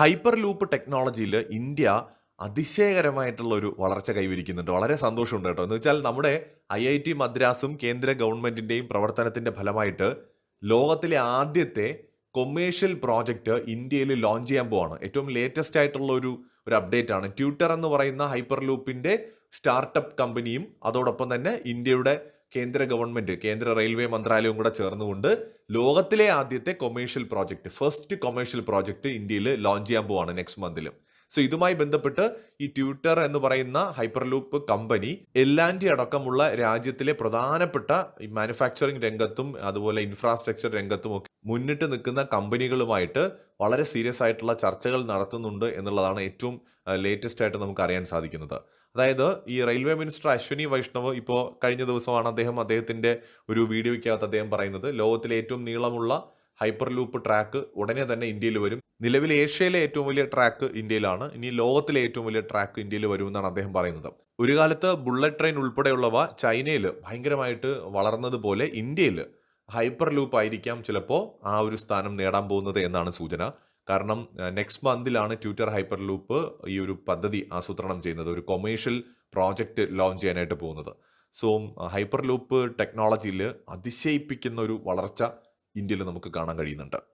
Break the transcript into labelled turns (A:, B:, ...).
A: Hyper loop ടെക്നോളജിയിൽ India അതിശയകരമായിട്ടുള്ള ഒരു വളർച്ച കൈവരിക്കുന്നുണ്ട്. വളരെ സന്തോഷമുണ്ട് കേട്ടോ. എന്ന് വെച്ചാൽ നമ്മുടെ ഐ ഐ ടി മദ്രാസും കേന്ദ്ര ഗവൺമെന്റിന്റെയും പ്രവർത്തനത്തിന്റെ ഫലമായിട്ട് ലോകത്തിലെ ആദ്യത്തെ കൊമേഴ്ഷ്യൽ പ്രോജക്റ്റ് ഇന്ത്യയിൽ ലോഞ്ച് ചെയ്യാൻ പോവാണ്. ഏറ്റവും ലേറ്റസ്റ്റ് ആയിട്ടുള്ള ഒരു ഒരു അപ്ഡേറ്റ് ആണ്. ട്യൂട്ടർ എന്ന് പറയുന്ന ഹൈപ്പർ ലൂപ്പിന്റെ സ്റ്റാർട്ടപ്പ് കമ്പനിയും അതോടൊപ്പം തന്നെ ഇന്ത്യയുടെ കേന്ദ്ര ഗവൺമെന്റ് കേന്ദ്ര റെയിൽവേ മന്ത്രാലയവും കൂടെ ചേർന്നുകൊണ്ട് ലോകത്തിലെ ആദ്യത്തെ commercial project first commercial project ഇന്ത്യയിൽ ലോഞ്ച് ചെയ്യാൻ പോവാണ് നെക്സ്റ്റ് മന്തിൽ സോ ഇതുമായി ബന്ധപ്പെട്ട് ഈ ട്വിറ്റർ എന്ന് പറയുന്ന ഹൈപ്പർലൂപ്പ് കമ്പനി എല്ലാന്റെ അടക്കമുള്ള രാജ്യത്തിലെ പ്രധാനപ്പെട്ട ഈ മാനുഫാക്ചറിംഗ് രംഗത്തും അതുപോലെ ഇൻഫ്രാസ്ട്രക്ചർ രംഗത്തും ഒക്കെ മുന്നിട്ട് നിൽക്കുന്ന കമ്പനികളുമായിട്ട് വളരെ സീരിയസ് ആയിട്ടുള്ള ചർച്ചകൾ നടത്തുന്നുണ്ട് എന്നുള്ളതാണ് ഏറ്റവും ലേറ്റസ്റ്റ് ആയിട്ട് നമുക്ക് അറിയാൻ സാധിക്കുന്നത്. അതായത് ഈ റെയിൽവേ മിനിസ്റ്റർ അശ്വിനി വൈഷ്ണവ് ഇപ്പോൾ കഴിഞ്ഞ ദിവസമാണ് അദ്ദേഹം അദ്ദേഹത്തിന്റെ ഒരു വീഡിയോയ്ക്കകത്ത് അദ്ദേഹം പറയുന്നത് ലോകത്തിലെ ഏറ്റവും നീളമുള്ള ഹൈപ്പർ ലൂപ്പ് ട്രാക്ക് ഉടനെ തന്നെ ഇന്ത്യയിൽ വരും. നിലവിൽ ഏഷ്യയിലെ ഏറ്റവും വലിയ ട്രാക്ക് ഇന്ത്യയിലാണ്. ഇനി ലോകത്തിലെ ഏറ്റവും വലിയ ട്രാക്ക് ഇന്ത്യയിൽ വരുമെന്നാണ് അദ്ദേഹം പറയുന്നത്. ഒരു കാലത്ത് ബുള്ളറ്റ് ട്രെയിൻ ഉൾപ്പെടെയുള്ളവ ചൈനയിൽ ഭയങ്കരമായിട്ട് വളർന്നതുപോലെ ഇന്ത്യയിൽ ഹൈപ്പർ ലൂപ്പ് ആയിരിക്കാം ചിലപ്പോൾ ആ ഒരു സ്ഥാനം നേടാൻ പോകുന്നത് എന്നാണ് സൂചന. കാരണം നെക്സ്റ്റ് മന്തിലാണ് ട്വിറ്റർ ഹൈപ്പർ ലൂപ്പ് ഈ ഒരു പദ്ധതി ആസൂത്രണം ചെയ്യുന്നത് ഒരു കൊമേഴ്ഷ്യൽ പ്രോജക്റ്റ് ലോഞ്ച് ചെയ്യാനായിട്ട് പോകുന്നത്. സോ ഹൈപ്പർ ലൂപ്പ് ടെക്നോളജിയിൽ അതിശയിപ്പിക്കുന്ന ഒരു വളർച്ച ഇന്ത്യയിൽ നമുക്ക് കാണാൻ കഴിയുന്നുണ്ട്.